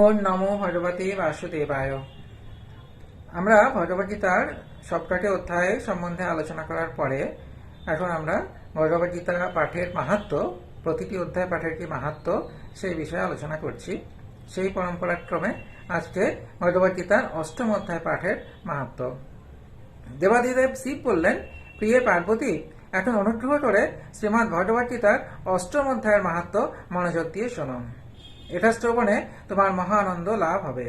ওর নমো ভগবতী বাসুদেবায়। আমরা ভগবদ্গীতার সবকটি অধ্যায় সম্বন্ধে আলোচনা করার পরে এখন আমরা ভগবদ্গীতা পাঠের মাহাত্ম, প্রতিটি অধ্যায় পাঠের কি মাহাত্ম সেই বিষয়ে আলোচনা করছি। সেই পরম্পরাক্রমে আজকে ভগবদ্গীতার অষ্টম অধ্যায় পাঠের মাহাত্ম। দেবাদিদেব শিব বললেন, প্রিয় পার্বতী, এখন অনুগ্রহ করে শ্রীমৎ ভগবদ্গীতার অষ্টম অধ্যায়ের মাহাত্ম মনোযোগ দিয়ে শোনো এটা শ্রবণে তোমার মহানন্দ লাভ হবে।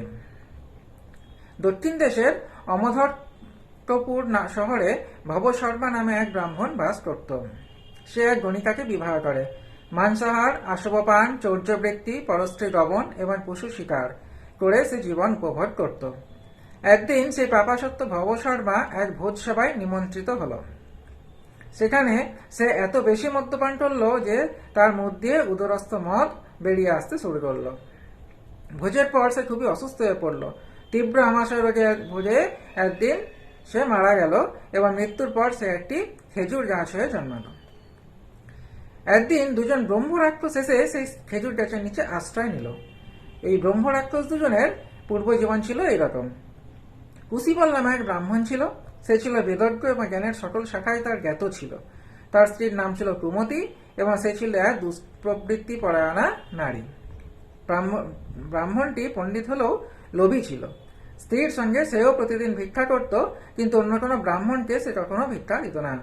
দক্ষিণ দেশের অমধট্টপুর শহরে ভব শর্মা নামে এক ব্রাহ্মণ বাস করত। সে এক গণিকাকে বিবাহ করে। মাংসাহার আশবপান, চৌর্যবৃত্তি পরস্ত্রী দমন এবং পশু শিকার করে সে জীবন উপভোগ করত। একদিন সেই পাপাসত্ব ভব শর্মা এক ভোজ সভায় নিমন্ত্রিত হলো। সেখানে সে এত বেশি মদ্যপান করল যে তার মধ্যে উদরস্থ মদ বেরিয়ে আসতে শুরু করল। ভোজের পর সে খুবই অসুস্থ হয়ে পড়ল। তীব্র আমাশয় রোগে ভোজে একদিন সে মারা গেল এবং মৃত্যুর পর সে একটি খেজুর গাছ হয়ে জন্মালো। একদিন দুজন ব্রহ্ম রাক্ষস এসে সেই খেজুর গাছের নিচে আশ্রয় নিল। এই ব্রহ্ম রাক্ষস দুজনের পূর্ব জীবন ছিল এইরকম কুশিবল নামে এক ব্রাহ্মণ ছিল। সে ছিল বেদজ্ঞ এবং জ্ঞানের সকল শাখায় তার জ্ঞাত ছিল। তার স্ত্রীর নাম ছিল কুমতি এবং সে ছিল এক দুষ্প্রবৃত্তি পরায়ণা নারী। ব্রাহ্ম- ব্রাহ্মণটি পণ্ডিত হলেও লোভী ছিল। স্ত্রীর সঙ্গে সেও প্রতিদিন ভিক্ষা করত, কিন্তু অন্য কোনো ব্রাহ্মণকে সে কখনো ভিক্ষা দিত না।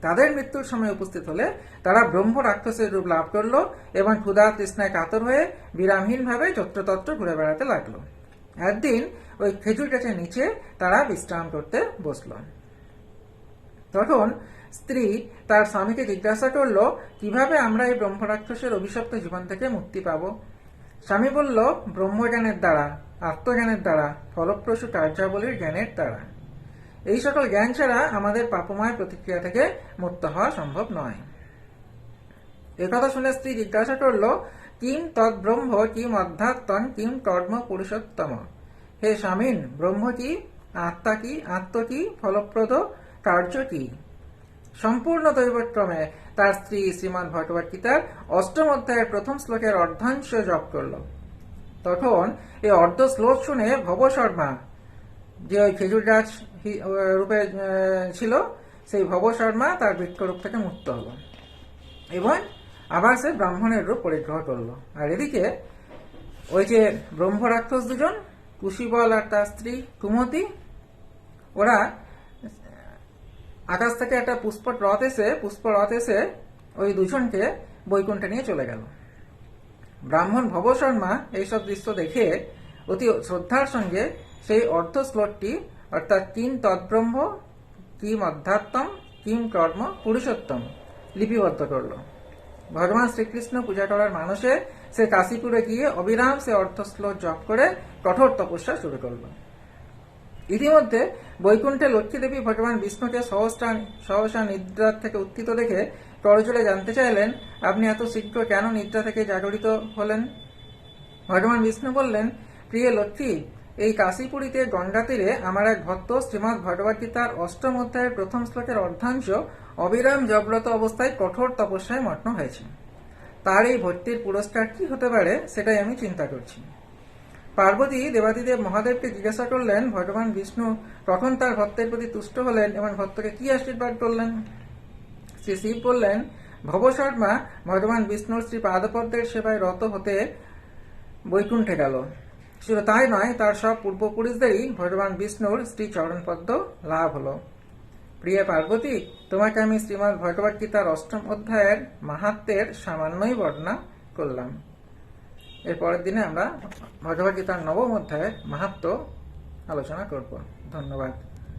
তাদের মৃত্যুর সময় উপস্থিত হলে তারা ব্রহ্ম রাক্ষসের রূপ লাভ করল এবং ক্ষুধা তৃষ্ণায় কাতর হয়ে বিরামহীনভাবে যত্রতত্র ঘুরে বেড়াতে লাগল। একদিন ওই খেজুর গাছের নিচে তারা বিশ্রাম করতে বসল। তখন স্ত্রী তার স্বামীকে জিজ্ঞাসা করল, কীভাবে আমরা এই ব্রহ্মরাক্ষসের অভিশপ্ত জীবন থেকে মুক্তি পাব? স্বামী বলল, ব্রহ্মজ্ঞানের দ্বারা, আত্মজ্ঞানের দ্বারা, ফলপ্রসূ কার্যাবলীর জ্ঞানের দ্বারা। এই সকল জ্ঞান ছাড়া আমাদের পাপময় প্রতিক্রিয়া থেকে মুক্ত হওয়া সম্ভব নয়। একথা শুনে স্ত্রী জিজ্ঞাসা করল, কিম তৎ ব্রহ্ম কিম অধ্যাত্মন কিম কর্ম পুরুষোত্তম? হে স্বামীন, ব্রহ্ম কি? আত্মা কি? আত্ম কি? ফলপ্রদ? কার্য কি? সম্পূর্ণ দৈবক্রমে তার স্ত্রী শ্রীমৎ ভগবত অষ্টম অধ্যায়ের প্রথম শ্লোকের অর্ধাংশ জপ করল। তখন এই অর্ধ শ্লোক শুনে ভব শর্মা, যে ওই খেজুর গাছ রূপে ছিল, সেই ভব শর্মা তার বৃক্ষরূপ থেকে মুক্ত হল। এবং আবার সে ব্রাহ্মণের রূপ পরিগ্রহ করল। আর এদিকে ওই যে ব্রহ্ম রাক্ষস দুজন, কুশিবল আর তার স্ত্রী কুমতি, ওরা, আকাশ থেকে একটা পুষ্প রথ এসে, পুষ্প রথ এসে ওই দুজনকে বৈকুণ্ঠে নিয়ে চলে গেল। ব্রাহ্মণ ভব শর্মা এইসব দৃশ্য দেখে অতি শ্রদ্ধার সঙ্গে সেই অর্ধ শ্লোকটি অর্থাৎ কিম তৎব্রহ্ম কিম অধ্যাত্ম কিম কর্ম, পুরুষোত্তম লিপিবদ্ধ করল। ভগবান শ্রীকৃষ্ণ পূজা করার মানুষে সে কাশীপুরে গিয়ে অবিরাম সে অর্ধ শ্লোক জপ করে কঠোর তপস্যা শুরু করল ইতিমধ্যে বৈকুণ্ঠে লক্ষ্মী দেবী ভগবান বিষ্ণুকে সহসা সহসা নিদ্রার থেকে উত্থিত দেখে করজোড়ে জানতে চাইলেন, আপনি এত শীঘ্র কেন নিদ্রা থেকে জাগরিত হলেন? ভগবান বিষ্ণু বললেন, প্রিয় লক্ষ্মী, এই কাশীপুরীতে গঙ্গা তীরে আমার এক ভক্ত শ্রীমৎ ভগবদ্গীতার অষ্টম অধ্যায়ের প্রথম শ্লোকের অর্ধাংশ অবিরাম জবরত অবস্থায় কঠোর তপস্যায় মগ্ন হয়েছে তার এই ভক্তির পুরস্কার কি হতে পারে, সেটাই আমি চিন্তা করছি। পার্বতী দেবাদিদেব মহাদেবকে জিজ্ঞাসা করলেন, ভগবান বিষ্ণু তখন তার ভক্তের প্রতি তুষ্ট হলেন এবং ভক্তকে কি আশীর্বাদ করলেন? শ্রী শিব বললেন, ভব শর্মা, ভগবান বিষ্ণুর শ্রী পাদপদ্মের সেবায় রত হতে বৈকুণ্ঠে গেল। শুধু তাই নয়, তার সব পূর্বপুরুষদেরই ভগবান বিষ্ণুর শ্রী চরণপদ্ম লাভ হলো। প্রিয় পার্বতী, তোমাকে আমি শ্রীমৎ ভগবত গীতার অষ্টম অধ্যায়ের মাহাত্মের সামান্যই বর্ণনা করলাম। এর পরের দিনে আমরা ভগবত গীতার নবম অধ্যায়ের মাহাত্ম আলোচনা করব। ধন্যবাদ।